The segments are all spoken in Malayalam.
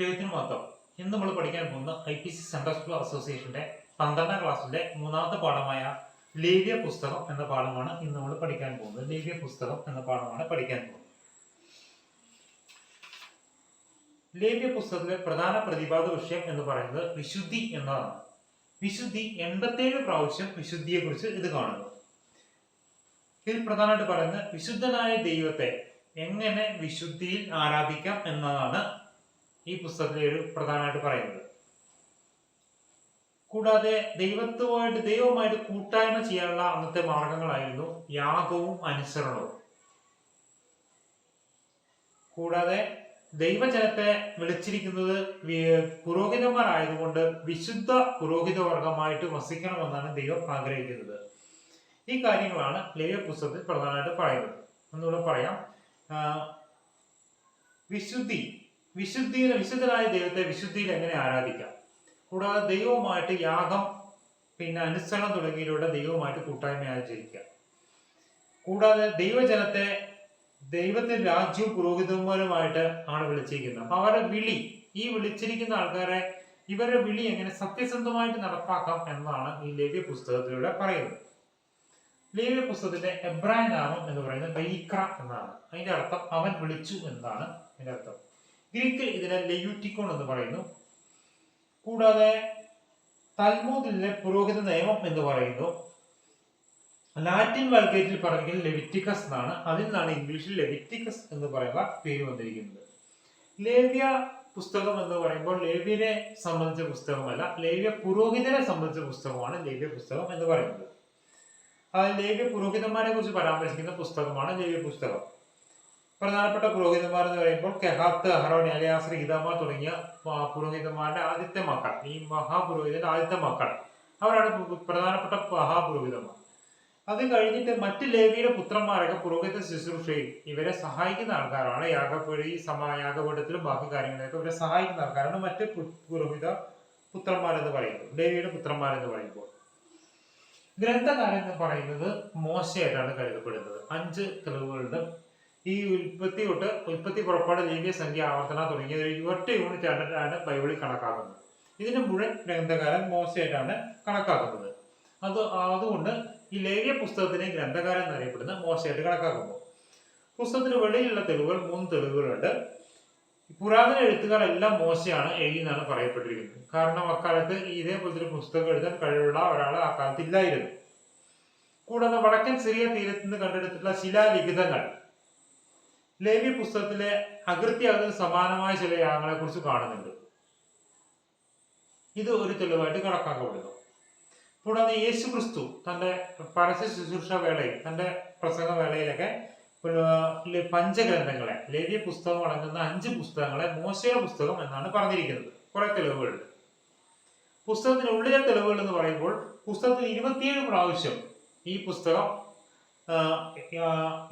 ദൈവത്തിന് മാത്രം. ഇന്ന് നമ്മൾ പഠിക്കാൻ പോകുന്ന I P C central school അസോസിയേഷന്റെ പന്ത്രണ്ടാം ക്ലാസ്സിലെ മൂന്നാമത്തെ പാഠമായ ലേവ്യ പുസ്തകം എന്ന പാഠമാണ് ഇന്ന് നമ്മൾ പഠിക്കാൻ പോകുന്നത്. ലേവ്യ പുസ്തകം എന്ന പാഠമാണ് പഠിക്കാൻ പോകുന്നത്. ലേവ്യ പുസ്തകത്തിലെ പ്രധാന പ്രതിപാദ വിഷയം എന്ന് പറയുന്നത് വിശുദ്ധി എന്നതാണ്. വിശുദ്ധി എൺപത്തേഴ് പ്രാവശ്യം വിശുദ്ധിയെക്കുറിച്ച് ഇത് കാണുന്നു. ഇതിൽ പ്രധാനമായിട്ട് പറയുന്നത് വിശുദ്ധനായ ദൈവത്തെ എങ്ങനെ വിശുദ്ധിയിൽ ആരാധിക്കാം എന്നതാണ് ഈ പുസ്തകത്തിൽ ഒരു പ്രധാനമായിട്ട് പറയുന്നത്. കൂടാതെ ദൈവത്തുമായിട്ട് ദൈവവുമായിട്ട് കൂട്ടായ്മ ചെയ്യാനുള്ള അന്നത്തെ മാർഗങ്ങളായിരുന്നു യാഗവും അനുസരണവും. കൂടാതെ ദൈവജനത്തെ വിളിച്ചിരിക്കുന്നത് പുരോഹിതന്മാരായതുകൊണ്ട് വിശുദ്ധ പുരോഹിത വർഗമായിട്ട് വസിക്കണമെന്നാണ് ദൈവം ആഗ്രഹിക്കുന്നത്. ഈ കാര്യങ്ങളാണ് ലേവ്യ പുസ്തകത്തിൽ പ്രധാനമായിട്ട് പറയുന്നത്. ഒന്നുകൂടെ പറയാം. വിശുദ്ധി വിശുദ്ധിയിൽ വിശുദ്ധനായ ദൈവത്തെ വിശുദ്ധിയിൽ എങ്ങനെ ആരാധിക്കാം? കൂടാതെ ദൈവവുമായിട്ട് യാഗം പിന്നെ അനുസരണം തുടങ്ങിയിലൂടെ ദൈവവുമായിട്ട് കൂട്ടായ്മ ആചരിക്കുക കൂടാതെ ദൈവജനത്തെ ദൈവത്തിന്റെ രാജ്യവും പുരോഹിതന്മാരുമായിട്ട് ആണ് വിളിച്ചിരിക്കുന്നത്. അപ്പൊ അവരുടെ വിളി ഈ വിളിച്ചിരിക്കുന്ന ആൾക്കാരെ ഇവരുടെ വിളി എങ്ങനെ സത്യസന്ധമായിട്ട് നടപ്പാക്കാം എന്നാണ് ഈ ലേവ്യ പുസ്തകത്തിലൂടെ പറയുന്നത്. ലേവ്യ പുസ്തകത്തിന്റെ എബ്രാഹിം നാമം എന്ന് പറയുന്നത് ബൈക്ര എന്നാണ്. അതിന്റെ അർത്ഥം അവൻ വിളിച്ചു എന്നാണ് അതിന്റെ അർത്ഥം. ഗ്രീക്കിൽ ഇതിനെ ലെയൂറ്റിക്കോൺ എന്ന് പറയുന്നു. കൂടാതെ തൽമൂദിലെ പുരോഹിത നിയമം എന്ന് പറയുന്നു. ലാറ്റിൻ വൽഗേറ്റിൽ പറഞ്ഞെങ്കിൽ ലെവിറ്റിക്കസ് എന്നാണ്. അതിൽ നിന്നാണ് ഇംഗ്ലീഷിൽ ലെവിറ്റിക്കസ് എന്ന് പറയുന്ന പേര് വന്നിരിക്കുന്നത്. ലേവ്യ പുസ്തകം എന്ന് പറയുമ്പോൾ ലേവ്യനെ സംബന്ധിച്ച പുസ്തകമല്ല ലേവ്യ പുരോഹിതനെ സംബന്ധിച്ച പുസ്തകമാണ് ലേവ്യ പുസ്തകം എന്ന് പറയുന്നത്. ലേവ്യ പുരോഹിതന്മാരെ കുറിച്ച് പരാമർശിക്കുന്ന പുസ്തകമാണ് ലേവ്യ പുസ്തകം. പ്രധാനപ്പെട്ട പുരോഹിതന്മാർ എന്ന് പറയുമ്പോൾ കെഹാത്ത് അഹറോൻ അലിയാസ് ഗീതാമാർ തുടങ്ങിയ പുരോഹിതന്മാരുടെ ആദ്യത്തെ മക്കൾ. ഈ മഹാപുരോഹിതന്റെ ആദ്യത്തെ മക്കൾ. അവരാണ് പ്രധാനപ്പെട്ട മഹാപുരോഹിതന്മാർ. അത് കഴിഞ്ഞിട്ട് മറ്റ് ലേവിയുടെ പുത്രന്മാരൊക്കെ പുരോഹിത ശുശ്രൂഷയിൽ ഇവരെ സഹായിക്കുന്ന ആൾക്കാരാണ്. യാഗപ്പുഴി സമാ യാഗപീഠത്തിലും ബാക്കി കാര്യങ്ങളൊക്കെ ഇവരെ സഹായിക്കുന്ന ആൾക്കാരാണ് മറ്റ് പുരോഹിത പുത്രന്മാരെന്ന് പറയുന്നത്. ലേവിയുടെ പുത്രന്മാരെന്ന് പറയുമ്പോൾ. ഗ്രന്ഥകാരൻ എന്ന് പറയുന്നത് മോശയായിട്ടാണ് കരുതപ്പെടുന്നത്. അഞ്ച് തെളിവുകളുണ്ട് ഈ ഉൽപ്പത്തി തൊട്ട് ഉൽപ്പത്തി പുറപ്പാട് ലേവ്യ സംഖ്യ ആവർത്തന തുടങ്ങിയ ഒരു ഒറ്റ യൂണിറ്റ് ആണ് ബൈബിളിൽ കണക്കാക്കുന്നത്. ഇതിന്റെ മുഴുവൻ ഗ്രന്ഥകാരൻ മോശയായിട്ടാണ് കണക്കാക്കുന്നത്. അത് അതുകൊണ്ട് ഈ ലേവ്യ പുസ്തകത്തിനെ ഗ്രന്ഥകാരൻ എന്നറിയപ്പെടുന്ന മോശമായിട്ട് കണക്കാക്കുന്നു. പുസ്തകത്തിന് വെളിയിലുള്ള തെളിവുകൾ മൂന്ന് തെളിവുകളുണ്ട്. പുരാതന എഴുത്തുകാർ എല്ലാം മോശയാണ് എഴുതിയെന്നാണ് പറയപ്പെട്ടിരിക്കുന്നത്. കാരണം അക്കാലത്ത് ഇതേപോലത്തെ പുസ്തകം എഴുതാൻ കഴിവുള്ള ഒരാൾ ആ കാലത്ത് ഇല്ലായിരുന്നു. കൂടാതെ വടക്കൻ സിറിയ തീരത്ത് നിന്ന് കണ്ടെടുത്തിട്ടുള്ള ശിലാലിഖിതങ്ങൾ ലേവ്യ പുസ്തകത്തിലെ അകൃത്യാഗത്തിന് സമാനമായ ചില യാഗങ്ങളെ കുറിച്ച് കാണുന്നുണ്ട്. ഇത് ഒരു തെളിവായിട്ട് കണക്കാക്കപ്പെടുന്നു. കൂടാതെ യേശു ക്രിസ്തു തന്റെ പരസ്യ ശുശ്രൂഷ വേളയിൽ തന്റെ പ്രസംഗ വേളയിലൊക്കെ പഞ്ചഗ്രന്ഥങ്ങളെ ലേവ്യ പുസ്തകം അടങ്ങുന്ന അഞ്ച് പുസ്തകങ്ങളെ മോശയുടെ പുസ്തകം എന്നാണ് പറഞ്ഞിരിക്കുന്നത്. കുറെ തെളിവുകളുണ്ട് പുസ്തകത്തിന് ഉള്ളിലെ തെളിവുകൾ എന്ന് പറയുമ്പോൾ പുസ്തകത്തിൽ ഇരുപത്തിയേഴ് പ്രാവശ്യം ഈ പുസ്തകം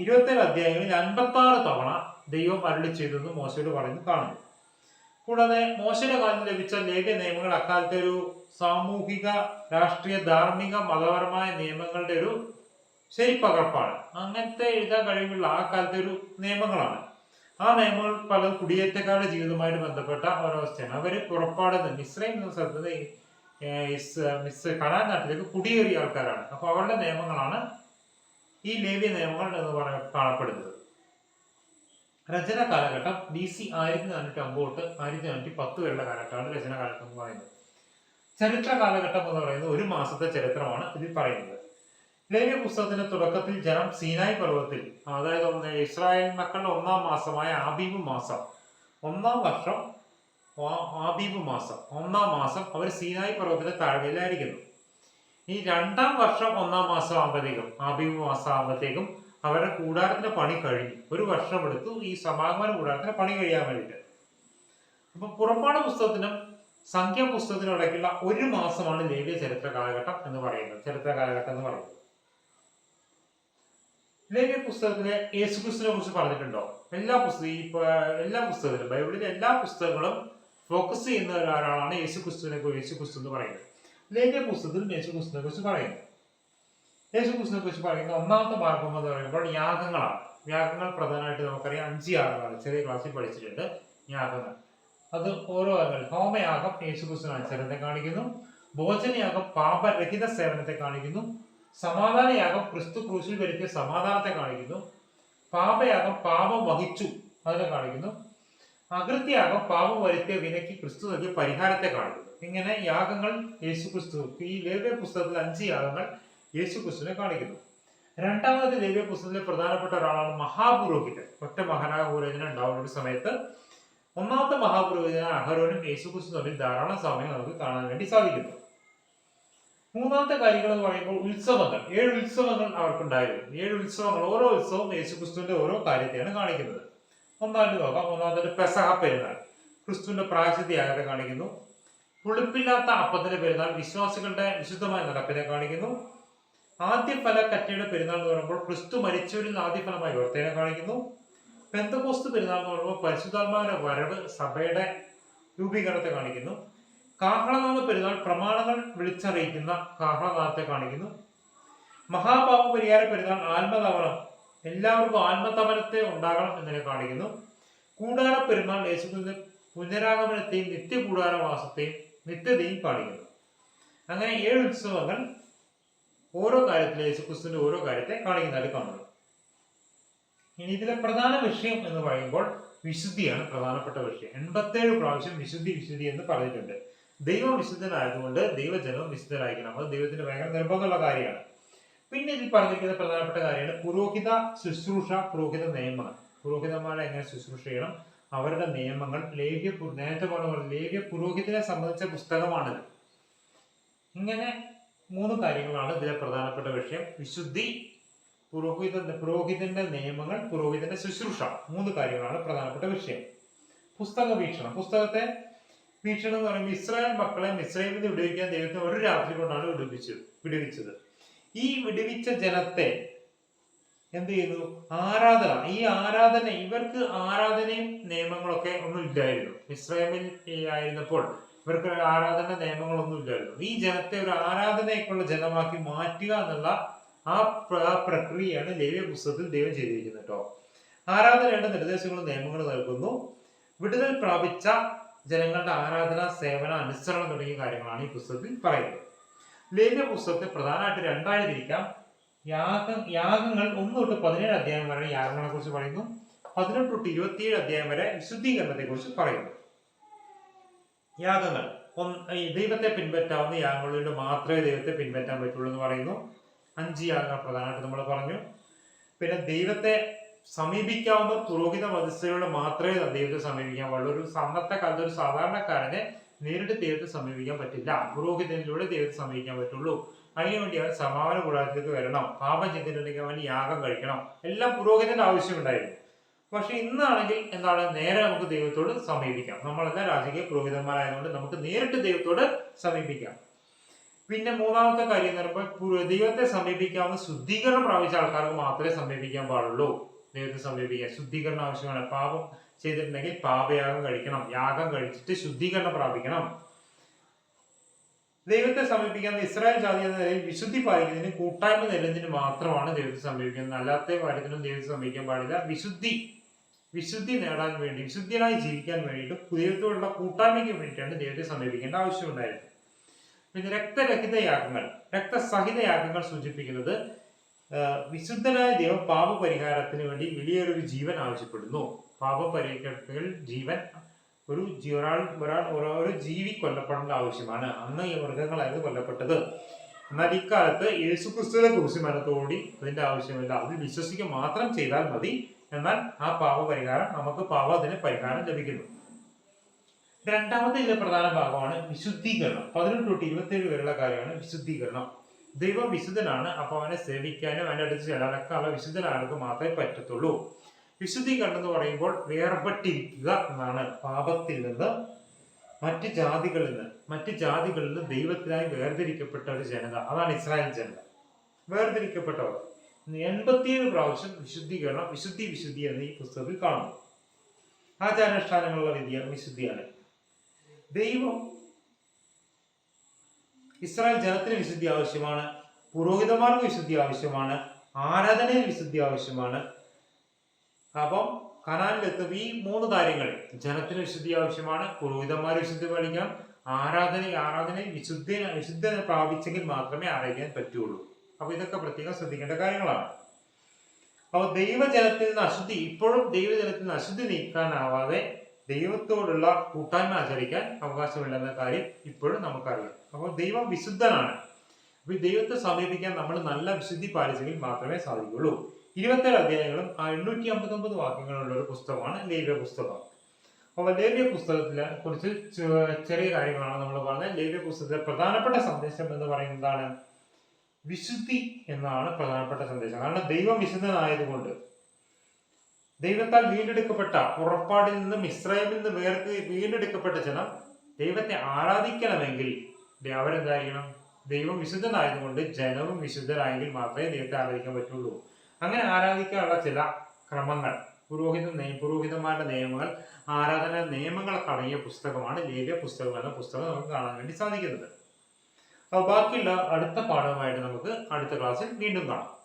ഇരുപത്തേഴ് അധ്യായങ്ങളിൽ അൻപത്തി ആറ് തവണ ദൈവം അരുളി ചെയ്തതെന്ന് മോശയോട് പറയുന്നു കാണുന്നു. കൂടാതെ മോശയുടെ കാലത്ത് ലഭിച്ച ലേഖ്യ നിയമങ്ങൾ അക്കാലത്തെ ഒരു സാമൂഹിക രാഷ്ട്രീയ ധാർമ്മിക മതപരമായ നിയമങ്ങളുടെ ഒരു ശരി പകർപ്പാണ് അങ്ങനത്തെ എഴുതാൻ കഴിവുള്ള ആ കാലത്തെ ഒരു നിയമങ്ങളാണ്. ആ നിയമങ്ങൾ പല കുടിയേറ്റക്കാരുടെ ജീവിതവുമായിട്ട് ബന്ധപ്പെട്ട ഒരവസ്ഥയാണ്. അവർ പുറപ്പാടുന്ന മിശ്രയിൽ എന്ന സ്ഥലത്ത് മിസ് കനാൻ നാട്ടിലേക്ക് കുടിയേറിയ ആൾക്കാരാണ്. അപ്പൊ അവരുടെ നിയമങ്ങളാണ് ഈ ലേവ്യ നിയമങ്ങൾ എന്ന് പറയ കാണപ്പെടുന്നത്. രചന കാലഘട്ടം ബി സി ആയിരത്തി നാനൂറ്റി അമ്പത് തൊട്ട് ആയിരത്തി നാനൂറ്റി പത്ത് വരെയുള്ള കാലഘട്ടമാണ് രചന കാലഘട്ടം എന്ന് പറയുന്നത്. ചരിത്ര കാലഘട്ടം എന്ന് പറയുന്നത് ഒരു മാസത്തെ ചരിത്രമാണ് ഇതിൽ പറയുന്നത്. ലേവ്യ പുസ്തകത്തിന്റെ തുടക്കത്തിൽ ജനം സീനായ് പർവതത്തിൽ അതായത് ഇസ്രായേൽ മക്കളുടെ ഒന്നാം മാസമായ ആബീബ് മാസം ഒന്നാം വർഷം ആബീബ് മാസം ഒന്നാം മാസം അവർ സീനായ് പർവതത്തിന്റെ താഴ്വരയിലായിരിക്കുന്നു. ഈ രണ്ടാം വർഷം ഒന്നാം മാസം ആകുമ്പോഴത്തേക്കും ആഭിമ മാസം ആകുമ്പോഴത്തേക്കും അവരുടെ കൂടാരത്തിന്റെ പണി കഴിഞ്ഞു. ഒരു വർഷം എടുത്തു ഈ സമാഗമന കൂടാരത്തിന്റെ പണി കഴിയാൻ വേണ്ടിയിട്ട്. അപ്പൊ പുറപ്പാട് പുസ്തകത്തിനും സംഖ്യാ പുസ്തകത്തിനും ഇടയ്ക്കുള്ള ഒരു മാസമാണ് ലേവ്യ ചരിത്ര കാലഘട്ടം എന്ന് പറയുന്നത്. ചരിത്ര കാലഘട്ടം എന്ന് പറയുന്നത്. ലേവ്യ പുസ്തകത്തിലെ യേശുക്രിസ്തുവിനെ കുറിച്ച് പറഞ്ഞിട്ടുണ്ടോ? എല്ലാ പുസ്തകം ഈ എല്ലാ പുസ്തകത്തിലും ബൈബിളിലെ എല്ലാ പുസ്തകങ്ങളും ഫോക്കസ് ചെയ്യുന്ന ഒരാളാണ് യേശു ക്രിസ്തുവിനെ യേശു ക്രിസ്തു എന്ന് പറയുന്നത്. ലേഖ്യ പുസ്തകത്തിലും യേശു ക്രിസ്തുവിനെ കുറിച്ച് പറയുന്നു. യേശു ക്രിസ്തുവിനെ കുറിച്ച് പറയുന്ന ഒന്നാമത്തെ മാർഗം എന്ന് പറയുമ്പോൾ യാഗങ്ങളാണ്. യാഗങ്ങൾ പ്രധാനമായിട്ട് നമുക്കറിയാം. അഞ്ച് യാഗങ്ങൾ ചെറിയ ക്ലാസ്സിൽ പഠിച്ചിട്ടുണ്ട്. യാഗങ്ങൾ. അത് ഓരോ യാഗങ്ങൾ. ഹോമയാഗം യേശുക്രിസ്തുവിന് അനുസരണത്തെ കാണിക്കുന്നു. ഭോജനയാഗം പാപരഹിത സേവനത്തെ കാണിക്കുന്നു. സമാധാനയാഗം ക്രിസ്തു ക്രൂശിൽ വരുത്തിയ സമാധാനത്തെ കാണിക്കുന്നു. പാപയാഗം പാപം വഹിച്ചു അതിനെ കാണിക്കുന്നു. അകൃത്യാഗം പാപം വരുത്തിയ വിനയ്ക്ക് ക്രിസ്തു നൽകിയ പരിഹാരത്തെ കാണിക്കുന്നു. ഇങ്ങനെ യാഗങ്ങൾ യേശു ക്രിസ്തു ഈ ലേവ്യ പുസ്തകത്തിൽ അഞ്ച് യാഗങ്ങൾ യേശു ക്രിസ്തുവിനെ കാണിക്കുന്നു. രണ്ടാമത് ലേവ്യ പുസ്തകത്തിലെ പ്രധാനപ്പെട്ട ഒരാളാണ് മഹാപുരോഹിതൻ. ഒറ്റ മഹാനായ മഹാപുരോഹിതൻ ഉണ്ടാവുന്ന ഒരു സമയത്ത് ഒന്നാമത്തെ മഹാപുരോഹിതനായ അഹരോനും യേശു ക്രിസ്തു തമ്മിൽ ധാരാളം സമയം നമുക്ക് കാണാൻ വേണ്ടി സാധിക്കുന്നു. മൂന്നാമത്തെ കാര്യങ്ങൾ എന്ന് പറയുമ്പോൾ ഉത്സവങ്ങൾ. ഏഴ് ഉത്സവങ്ങൾ അവർക്കുണ്ടായിരുന്നു. ഏഴ് ഉത്സവങ്ങൾ ഓരോ ഉത്സവവും യേശുക്രിസ്തുവിന്റെ ഓരോ കാര്യത്തെയാണ് കാണിക്കുന്നത്. ഒന്നാമത് നോക്കാം ഒന്നാമത്തെ പെസഹ പെരുന്നാൾ. ക്രിസ്തുവിന്റെ പ്രായശുദ്ധിയാകത്തെ കാണിക്കുന്നു. പുളിപ്പില്ലാത്ത അപ്പത്തിന്റെ പെരുന്നാൾ വിശ്വാസികളുടെ വിശുദ്ധമായ നടപ്പിനെ കാണിക്കുന്നു. ആദ്യഫല കറ്റയുടെ പെരുന്നാൾ എന്ന് പറയുമ്പോൾ ക്രിസ്തു മരിച്ചവരിൽ ആദ്യഫലമായി ഉയർത്തേനെ കാണിക്കുന്നു. പെന്തകോസ്ത് പെരുന്നാൾ എന്ന് പറയുമ്പോൾ പരിശുദ്ധാത്മാവിന്റെ വരവ് സഭയുടെ രൂപീകരണത്തെ കാണിക്കുന്നു. കാഹളനാഥ പെരുന്നാൾ പ്രമാണങ്ങൾ വിളിച്ചറിയിക്കുന്ന കാഹളനാഥത്തെ കാണിക്കുന്നു. മഹാഭാവ പരിഹാര പെരുന്നാൾ ആത്മതവണം എല്ലാവർക്കും ആത്മതപനത്തെ ഉണ്ടാകണം എന്നതിനെ കാണിക്കുന്നു. കൂടാര പെരുന്നാൾ യേശുവിന്റെ പുനരാഗമനത്തെയും നിത്യകൂടാരവാസത്തെയും നിത്യതയും കാണിക്കുന്നു അങ്ങനെ ഏഴ് ഉത്സവങ്ങൾ ഓരോ കാര്യത്തിലെ യേശുക്രിസ്തുവിന്റെ ഓരോ കാര്യത്തെ കാണിക്കുന്നതായിട്ട് കാണുന്നു. ഇനി ഇതിലെ പ്രധാന വിഷയം എന്ന് പറയുമ്പോൾ വിശുദ്ധിയാണ് പ്രധാനപ്പെട്ട വിഷയം. എൺപത്തേഴ് പ്രാവശ്യം വിശുദ്ധി വിശുദ്ധി എന്ന് പറഞ്ഞിട്ടുണ്ട്. ദൈവം വിശുദ്ധനായതുകൊണ്ട് ദൈവജനവും വിശുദ്ധരായിരിക്കണം. അത് ദൈവത്തിന് ഭയങ്കര നിർബന്ധമുള്ള കാര്യമാണ്. പിന്നെ ഇതിൽ പറഞ്ഞിരിക്കുന്ന പ്രധാനപ്പെട്ട കാര്യമാണ് പുരോഹിത ശുശ്രൂഷ പുരോഹിത നിയമങ്ങൾ. പുരോഹിതന്മാരെ എങ്ങനെ ശുശ്രൂഷ ചെയ്യണം? അവരുടെ നിയമങ്ങൾ ലേഖ്യ നേരത്തെ പറഞ്ഞ ലേവ്യ പുരോഹിതനെ സംബന്ധിച്ച പുസ്തകമാണിത്. ഇങ്ങനെ മൂന്ന് കാര്യങ്ങളാണ് ഇതിലെ പ്രധാനപ്പെട്ട വിഷയം. വിശുദ്ധി പുരോഹിത പുരോഹിതന്റെ നിയമങ്ങൾ പുരോഹിതന്റെ ശുശ്രൂഷ. മൂന്ന് കാര്യങ്ങളാണ് പ്രധാനപ്പെട്ട വിഷയം. പുസ്തക വീക്ഷണം. പുസ്തകത്തെ വീക്ഷണം എന്ന് പറയുമ്പോൾ ഇസ്രായേൽ മക്കളെ മിസ്രൈമിൽ നിന്ന് വിടുവിക്കാൻ ദൈവത്തിന് ഒരു രാത്രി കൊണ്ടാണ് വിടുവിച്ചത് വിടുവിച്ചത്. ഈ വിടുവിച്ച ജനത്തെ എന്ത് ചെയ്തു? ആരാധന ഈ ആരാധന ഇവർക്ക് ആരാധനയും നിയമങ്ങളൊക്കെ ഒന്നും ഇല്ലായിരുന്നു. ഇസ്രായേലിൽ ആയിരുന്നപ്പോൾ ഇവർക്ക് ആരാധന നിയമങ്ങളൊന്നും ഇല്ലായിരുന്നു. ഈ ജനത്തെ ഒരു ആരാധനയൊക്കെയുള്ള ജനമാക്കി മാറ്റുക എന്നുള്ള ആ ആ പ്രക്രിയയാണ് ലേവ്യ പുസ്തകത്തിൽ ദൈവം ചെയ്തിരിക്കുന്നത് കേട്ടോ ആരാധനയുടെ നിർദ്ദേശങ്ങളും നിയമങ്ങളും നൽകുന്നു. വിടുതൽ പ്രാപിച്ച ജനങ്ങളുടെ ആരാധന സേവന അനുസരണം തുടങ്ങിയ കാര്യങ്ങളാണ് ഈ പുസ്തകത്തിൽ പറയുന്നത്. ലേവ്യ പുസ്തകത്തെ പ്രധാനമായിട്ട് രണ്ടായി തിരിക്കാം. യാഗ യാഗങ്ങൾ ഒന്ന് തൊട്ട് പതിനേഴ് അധ്യായം വരെ യാഗങ്ങളെ കുറിച്ച് പറയുന്നു. പതിനെട്ട് തൊട്ട് ഇരുപത്തിയേഴ് അധ്യായം വരെ വിശുദ്ധീകരണത്തെ കുറിച്ച് പറയുന്നു. യാഗങ്ങൾ. ഈ ദൈവത്തെ പിൻപറ്റാവുന്ന യാഗങ്ങളിലൂടെ മാത്രമേ ദൈവത്തെ പിൻപറ്റാൻ പറ്റുള്ളൂ എന്ന് പറയുന്നു. അഞ്ച് യാഗങ്ങൾ പ്രധാനമായിട്ട് നമ്മൾ പറഞ്ഞു. പിന്നെ ദൈവത്തെ സമീപിക്കാവുന്ന പുരോഹിത മതസ്ഥയിലൂടെ മാത്രമേ ദൈവത്തെ സമീപിക്കാൻ പാടുള്ളൂ. ഒരു അന്നത്തെ കാലത്ത് ഒരു സാധാരണക്കാരനെ നേരിട്ട് ദൈവത്തെ സമീപിക്കാൻ പറ്റില്ല. പുരോഹിതനിലൂടെ ദൈവത്തെ സമീപിക്കാൻ പറ്റുള്ളൂ. അതിനുവേണ്ടി അവൻ സമാപന കൂടാരത്തിലേക്ക് വരണം. പാപം ചെയ്തിട്ടുണ്ടെങ്കിൽ അവൻ യാഗം കഴിക്കണം. എല്ലാം പുരോഹിതന്റെ ആവശ്യമുണ്ടായിരുന്നു. പക്ഷെ ഇന്നാണെങ്കിൽ എന്താണ്? നേരെ നമുക്ക് ദൈവത്തോട് സമീപിക്കാം. നമ്മളെല്ലാം രാജകീയ പുരോഹിതന്മാരായതുകൊണ്ട് നമുക്ക് നേരിട്ട് ദൈവത്തോട് സമീപിക്കാം. പിന്നെ മൂന്നാമത്തെ കാര്യം എന്ന് പറയുമ്പോൾ ദൈവത്തെ സമീപിക്കാവുന്ന ശുദ്ധീകരണം പ്രാപിച്ച ആൾക്കാർക്ക് മാത്രമേ സമീപിക്കാൻ പാടുള്ളൂ. ദൈവത്തെ സമീപിക്കാൻ ശുദ്ധീകരണം ആവശ്യമാണ്. പാപം ചെയ്തിട്ടുണ്ടെങ്കിൽ പാപയാഗം കഴിക്കണം. യാഗം കഴിച്ചിട്ട് ശുദ്ധീകരണം പ്രാപിക്കണം. ദൈവത്തെ സമീപിക്കാൻ ഇസ്രായേൽ ജാതി എന്ന നിലയിൽ വിശുദ്ധി പാലിക്കുന്നതിന് കൂട്ടായ്മ നിലനിന്ന് മാത്രമാണ് ദൈവത്തെ സമീപിക്കുന്നത്. അല്ലാത്ത കാര്യത്തിനും ദൈവത്തെ സമീപിക്കാൻ പാടില്ല. വിശുദ്ധി വിശുദ്ധി നേടാൻ വേണ്ടി വിശുദ്ധിയായി ജീവിക്കാൻ വേണ്ടിയിട്ട് ദൈവത്തോടുള്ള കൂട്ടായ്മയ്ക്ക് വേണ്ടിയിട്ടാണ് ദൈവത്തെ സമീപിക്കേണ്ട ആവശ്യമുണ്ടായിരുന്നത് പിന്നെ രക്തരഹിത യാഗങ്ങൾ യാഗങ്ങൾ സൂചിപ്പിക്കുന്നത് വിശുദ്ധനായ ദൈവം പാപപരിഹാരത്തിന് വേണ്ടി വലിയൊരു ജീവൻ ആവശ്യപ്പെടുന്നു. പാപപരിഹാരത്തിൽ ജീവൻ ഒരു ഒരാൾ ഒരാൾ ഒരു ജീവി കൊല്ലപ്പെടേണ്ട ആവശ്യമാണ്. അന്ന് ഈ മൃഗങ്ങളായിരുന്നു കൊല്ലപ്പെട്ടത്. എന്നാൽ ഇക്കാലത്ത് യേശുക്രിസ്തുവിനെ കുറിച്ച് മനത്തോടി അതിന്റെ ആവശ്യമില്ല. അതിൽ വിശ്വസിക്കുക മാത്രം ചെയ്താൽ മതി. എന്നാൽ ആ പാവ പരിഹാരം നമുക്ക് പാവ അതിന് പരിഹാരം ലഭിക്കുന്നു. രണ്ടാമത്തെ ഇതിലെ പ്രധാന ഭാഗമാണ് വിശുദ്ധീകരണം. പതിനെട്ട് തൊട്ട് ഇരുപത്തിയേഴ് വരെയുള്ള കാര്യമാണ് വിശുദ്ധീകരണം. ദൈവം വിശുദ്ധനാണ്. അപ്പൊ അവനെ സേവിക്കാനും അവന്റെ അടുത്ത് ചെല്ലാനൊക്കെ ഉള്ള വിശുദ്ധനാൾക്ക് മാത്രമേ പറ്റത്തുള്ളൂ. വിശുദ്ധീകരണം പറയുമ്പോൾ വേർപെട്ടിരിക്കുക എന്നാണ് പാപത്തിൽ നിന്ന് മറ്റ് ജാതികളിൽ നിന്ന് മറ്റ് ജാതികളിൽ നിന്ന് ദൈവത്തിനായി വേർതിരിക്കപ്പെട്ട ഒരു ജനത. അതാണ് ഇസ്രായേൽ ജനത. വേർതിരിക്കപ്പെട്ടവർ. എൺപത്തിയേഴ് പ്രാവശ്യം വിശുദ്ധീകരണം വിശുദ്ധി വിശുദ്ധി എന്ന് ഈ പുസ്തകത്തിൽ കാണുന്നു. ആചാരാനുഷ്ഠാനങ്ങളുള്ള വിദ്യ വിശുദ്ധിയാണ് ദൈവം ഇസ്രായേൽ ജനത്തിന് വിശുദ്ധി ആവശ്യമാണ് പുരോഹിതന്മാർക്ക് വിശുദ്ധി ആവശ്യമാണ് ആരാധനയിൽ വിശുദ്ധി ആവശ്യമാണ് അപ്പം കനാലിലെത്തും ഈ മൂന്ന് കാര്യങ്ങൾ. ജനത്തിന് വിശുദ്ധി ആവശ്യമാണ്. പുരോഹിതന്മാർ വിശുദ്ധി പാലിക്കണം. ആരാധന ആരാധന വിശുദ്ധി വിശുദ്ധ പ്രാപിച്ചെങ്കിൽ മാത്രമേ ആരാധിക്കാൻ പറ്റുള്ളൂ. അപ്പൊ ഇതൊക്കെ പ്രത്യേകം ശ്രദ്ധിക്കേണ്ട കാര്യങ്ങളാണ്. അപ്പൊ ദൈവജനത്തിൽ നിന്ന് അശുദ്ധി ഇപ്പോഴും ദൈവജനത്തിൽ നിന്ന് അശുദ്ധി നീക്കാനാവാതെ ദൈവത്തോടുള്ള കൂട്ടായ്മ ആചരിക്കാൻ അവകാശമില്ലെന്ന കാര്യം ഇപ്പോഴും നമുക്കറിയാം. അപ്പോൾ ദൈവം വിശുദ്ധനാണ്. അപ്പൊ ദൈവത്തെ സമീപിക്കാൻ നമ്മൾ നല്ല വിശുദ്ധി പാലിച്ചെങ്കിൽ മാത്രമേ സാധിക്കുള്ളൂ ഇരുപത്തേഴ് അധ്യായങ്ങളും ആ എണ്ണൂറ്റി അമ്പത്തൊമ്പത് വാക്യങ്ങളുള്ള ഒരു പുസ്തകമാണ് ലേവ്യ പുസ്തകം. അപ്പോൾ ലേവ്യ പുസ്തകത്തിലെ കുറിച്ച് ചെറിയ കാര്യങ്ങളാണ് നമ്മൾ പറഞ്ഞത്. ലേവ്യ പുസ്തകത്തിലെ പ്രധാനപ്പെട്ട സന്ദേശം എന്ന് പറയുന്നതാണ് വിശുദ്ധി എന്നാണ് പ്രധാനപ്പെട്ട സന്ദേശം. കാരണം ദൈവം വിശുദ്ധനായതുകൊണ്ട്. ദൈവത്താൽ വീണ്ടെടുക്കപ്പെട്ട പുറപ്പാടിൽ നിന്ന് ഇസ്രായേലിൽ നിന്ന് വേർക്ക് വീണ്ടെടുക്കപ്പെട്ട ജനം ദൈവത്തെ ആരാധിക്കണമെങ്കിൽ അവരെന്തായിരിക്കണം? ദൈവം വിശുദ്ധനായതുകൊണ്ട് ജനവും വിശുദ്ധരായെങ്കിൽ മാത്രമേ ദൈവത്തെ ആരാധിക്കാൻ പറ്റുള്ളൂ. അങ്ങനെ ആരാധിക്കാനുള്ള ചില ക്രമങ്ങൾ. പുരോഹിത പുരോഹിതന്മാരുടെ നിയമങ്ങൾ ആരാധന നിയമങ്ങളൊക്കെ അടങ്ങിയ പുസ്തകമാണ് ലേവ്യ പുസ്തകം എന്ന പുസ്തകം നമുക്ക് കാണാൻ വേണ്ടി സാധിക്കുന്നത്. അപ്പോൾ ബാക്കിയുള്ള അടുത്ത പാഠവുമായിട്ട് നമുക്ക് അടുത്ത ക്ലാസ്സിൽ വീണ്ടും കാണാം.